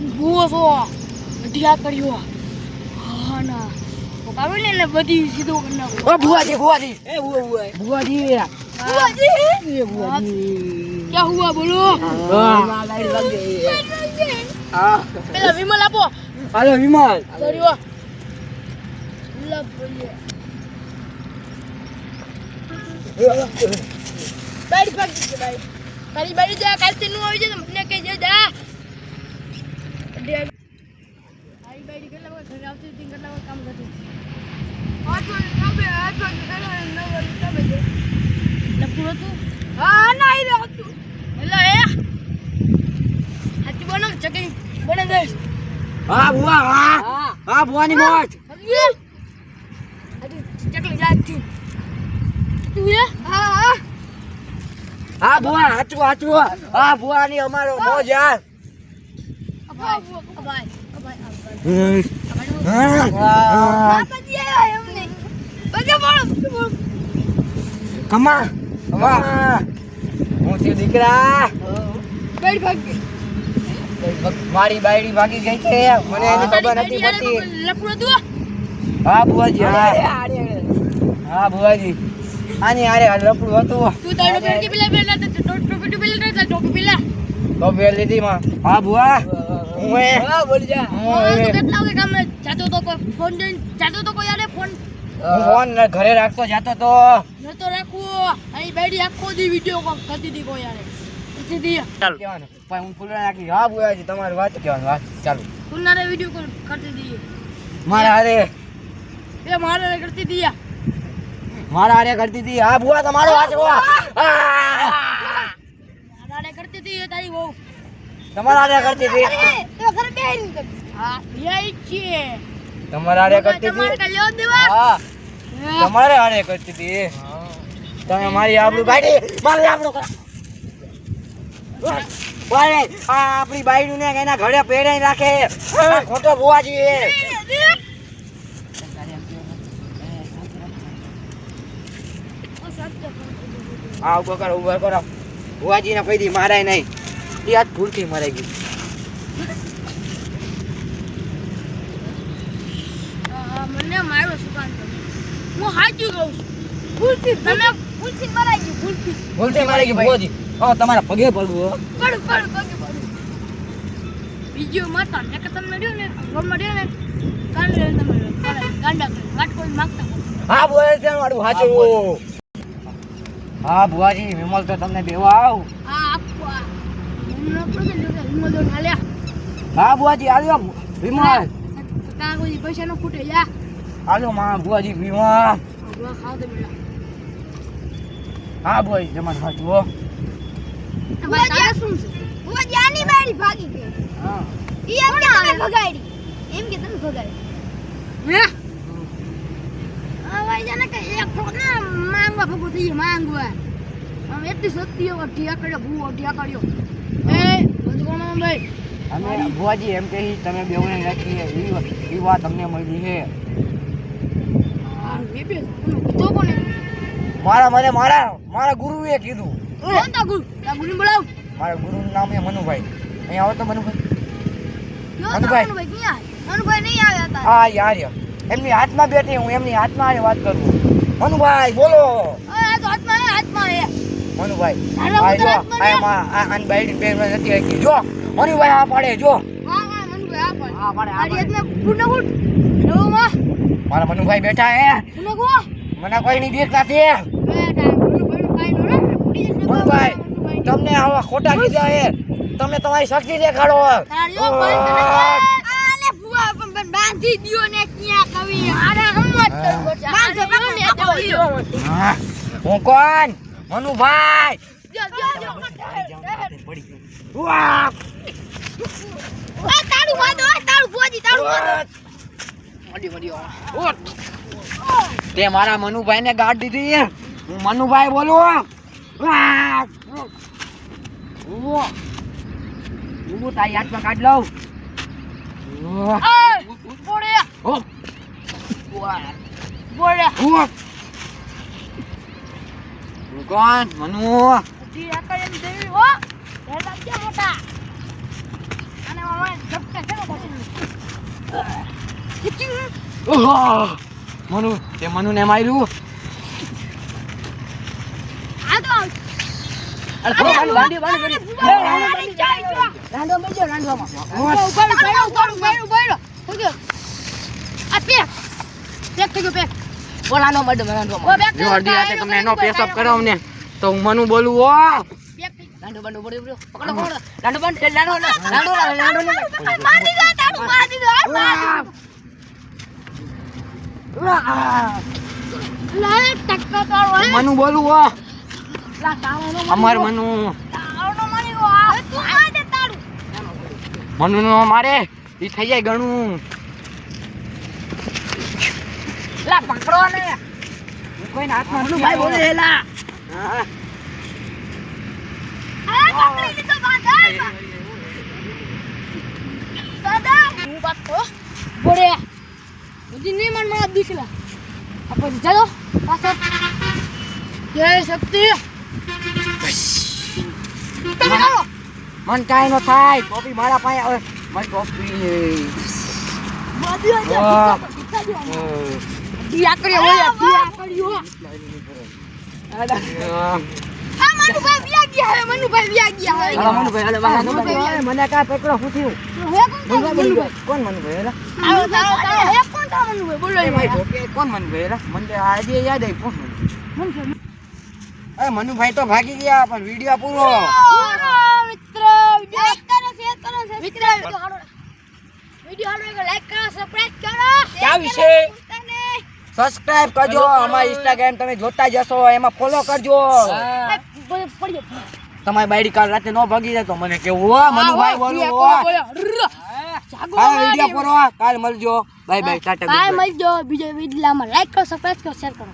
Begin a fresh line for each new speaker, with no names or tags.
ભૂવો અઢિયા કર્યો. હા ના. આવે ને બધી સીધો કરી નાખો
ઓ ભુવાજી ભુવાજી.
એ ઉવે ઉવે
ભુવાજી.
બુઆજી
એ ભુવાજી.
ક્યાં હુઆ બોલો?
હા.
લાઈટ વાગે હા.
પેલા વિમલ આપો.
હાલો વિમલ.
કર્યો. ગુલાબ બોલીએ બારી ભાગી છે બારી. તારી બારી જા કાલથી નું આવી જાય મને કહેજે જા. તારી બારી કેટલા વખત ઘરે આવતી હતી કેટલા વખત કામ કરતી હતી આઠ વાગે કામે આઠ વાગે ઘરે આવે, લખું હતું હા ના આવી હતું એટલે એ હાથી બનાવ ચકરી બને દઈશ
હા. ભુવા હા.
હા
ભુવાની મોજ.
ચકલી જાય તું હા હા
હા ભુવા હાચું હાચું. હા ભુવાની અમારો મોજ યાર કમા કમા હું થયું દીકરા મારી બાયડી ભાગી ગઈ છે. મને એની ખબર નથી પડતી. હા ભુવાજી હા. બુવાજી આની આરે લપડું હતું.
તું તારો પેલા પેલા તો ટોપી પેલા ટોપી પેલા.
ટોપી લીધી માં. હા ભુવા. હું
હા બોલી જા.
હું
તો કેટલા વાગે કામ જાતો તો કોઈ ફોન જાતો તો કોઈ યારે ફોન?
ફોન ઘરે રાખતો જાતો તો.
નતો રાખવો અહીં બેડી આખો દી વિડિયો કોલ કરતી હતી કોઈ યાર કરતી હતી
ચાલો. પણ હું ફૂલના નાખી હા ભુવાજી તમારી વાત કહેવાનું વાત ચાલુ.
ફૂલનાને વિડિયો કોલ કરતી
મારા હારે.
એ મારે કરતી હતી
મારા હારે કરતી હતી. હા ભુવા તમારો
મારા હારે કરતી હતી તારી બહુ
તમારા હારે કરતી હતી.
તો ઘરે બેહીને કરતી. હા યઈ છે
તમારા કરતી
તમારે
હતી?
કાલે લેવા દેવા?
હા. તમારે હારે કરતી હતી? તમે મારી આબરૂ કાઢી મારી આબરૂ કાઢી. વારે આ આપણી બાયડું ને એના ઘરે પહેરાઈ રાખે. ખોટો ભુવાજી એ. હા ઊભો કરો ઊભો કરો. ભુવાજી ને ફરી દી મારાય નહીં. એ આજ ભૂલથી મરાઈ ગયું.
મને મારો સુકાન હું સાચું કહું છું. ભૂલથી તમે ભૂલથી મરાઈ ગયું ભૂલથી.
ભૂલથી મરાઈ ગયું ભુવાજી. ઓ તમારા પગે પડવું પડ
પડું પડું પગે પડું. બીજું મત ને કે તમને મળ્યો ને ગમ મળ્યો ને કાન લે તમે ગાંડા કરે વાટ કોઈ માગતા
હા બોલે છે મારું હાચું હા ભુવાજી. વિમલ તો તમને દેવા આવ.
હા આખું
હા બુઆજી આવ્યો વિમાન.
કાં કોઈ પૈસા નો ખૂટે જા
આલો માં
ખાવ તો
હા તમારું સાચું હો
બુઆજી બારી ભાગી ગઈ
હા
ઈ એમ કે તમે ભગાડી એમ કે તમે ભગાડી
હે હવે જાને કે એક ફોન ના માંગવા ભગું થઈ માંગવા એટલી શક્તિઓ ઢિયા કર્યો ભૂવો ઢિયા કર્યો એ ભાઈ
અમે ભુવાજી એમ કહી તમે બેવને રાખીએ. એ વાત અમને મળી છે. મારા મને મારા મારા ગુરુએ કીધું.
ગુરુ બોલાવ.
મારા ગુરુનું નામ એ મનુભાઈ. અહીંયા આવો તો મનુભાઈ. મનુભાઈ. હા યાર એમની હાથમાં બેઠી હું એમની હાથમાં વાત કરું. મનુભાઈ બોલો.
હાથમાં હાથમાં
મનુભાઈ આ જો આ આ આની બાયડી નથી રાખી જો મનુભાઈ આ પાડે જો. મારા મનુભાઈ બેઠા હે. મને કોઈ નહીં દેખતા
છે મનુભાઈ
તમને આવા ખોટા કીધા હે. તમે તમારી શક્તિ દેખાડો
બંધ દ્યો ને ક્યાં કવી આને હમ કરવો છે બાંધો ને તો
હું કોણ? મનુભાઈ. તે મારા મનુભાઈ ને ગાઢ દીધી હું. મનુભાઈ બોલું હું. તારી હાથમાં કાઢ લઉં. બોલ્યા
એ પોડે
ઉભ.
પોડે
ઉભ. હું કોણ મનુ
જી આકડે દેવી હો એલા કે મોટા અને મામા ઝપટા કેવો પડશે
ઓહો! મનુ તે મનુ ને માર્યું
આ તો
અરે ભૂવા, બાંધી, બાંધી, બાંધી.
રાંડો
મેજો
ઊભા, ઊભા, ઊભા, ઊભા, ઊભા, ઊભા. શું થયું? આ પેક. પેક થઈ ગયું, પેક.
બોલાનો બડ
ઓ, થઈ
જો. અડધી રાતે તમને એનો
નહીં,
કરાવ ને તો હું મનુ બોલું
ઓ બાંડો બોડી બોડી પકડો પકડો. બાંડો
દીધો, તારું મારી દીધો?
મનુ બોલું
નો
અમાર મનુ. મનુ નો મારે ઈ થઈ જાય ઘણું
લા પકડો ને
કોઈને હાથમાં
મનુ ભાઈ બોલે હેલા
હા.
આ પકડી લીધો, બાંધા. દાદા, હું વાત કહું? બોલે. બધી નહીં મન મારા ચાલો, પાછળ. જય શક્તિ. તમે.
મન કાંઈ નો થાય કોફી મારા પાસે આવે મારી ટોપી
બાંધી હોય
વાહ.
દિયા કર્યો. આ મનુભાઈ વ્યા ગયા હવે, મનુભાઈ વ્યા ગયા હવે.
હાલો મનુભાઈ, હાલો, હાલો,
મનુભાઈ.
મને કા પકડો હું થયું
કોણ મનુભાઈ?
કોણ મનુભાઈ એલા?
આવો તારો, હે કોણ તો મનુભાઈ? બોલો
એ કોણ મનુભાઈ એલા? મને આજે યાદ આવી કોણ મનુભાઈ? અરે મનુભાઈ તો ભાગી ગયા પણ વીડિયો પૂરો
પૂરો મિત્ર, વીડિયો like કરો, શેર કરો, મિત્ર, વિડિયો હાલો. વિડિયો હાલો એક like કરો, સબસ્ક્રાઇબ કરો.
ક્યાં વિશે? સબસ્ક્રાઇબ કરજો. અમારા ઇન્સ્ટાગ્રામ તમે જોતા જશો એમાં ફોલો કરજો. તમારી બાઈડી કાલ રાતે નો ભાગી જાય તો મને કેવું હો? મનુભાઈ બોલું હો. વીડિયો પૂરો કાલ મળજો. Bye bye ta-ta bye.
મળજો. બીજા વિડીયોમાં લાઈક કરો સબસ્ક્રાઇબ કરો શેર કરો.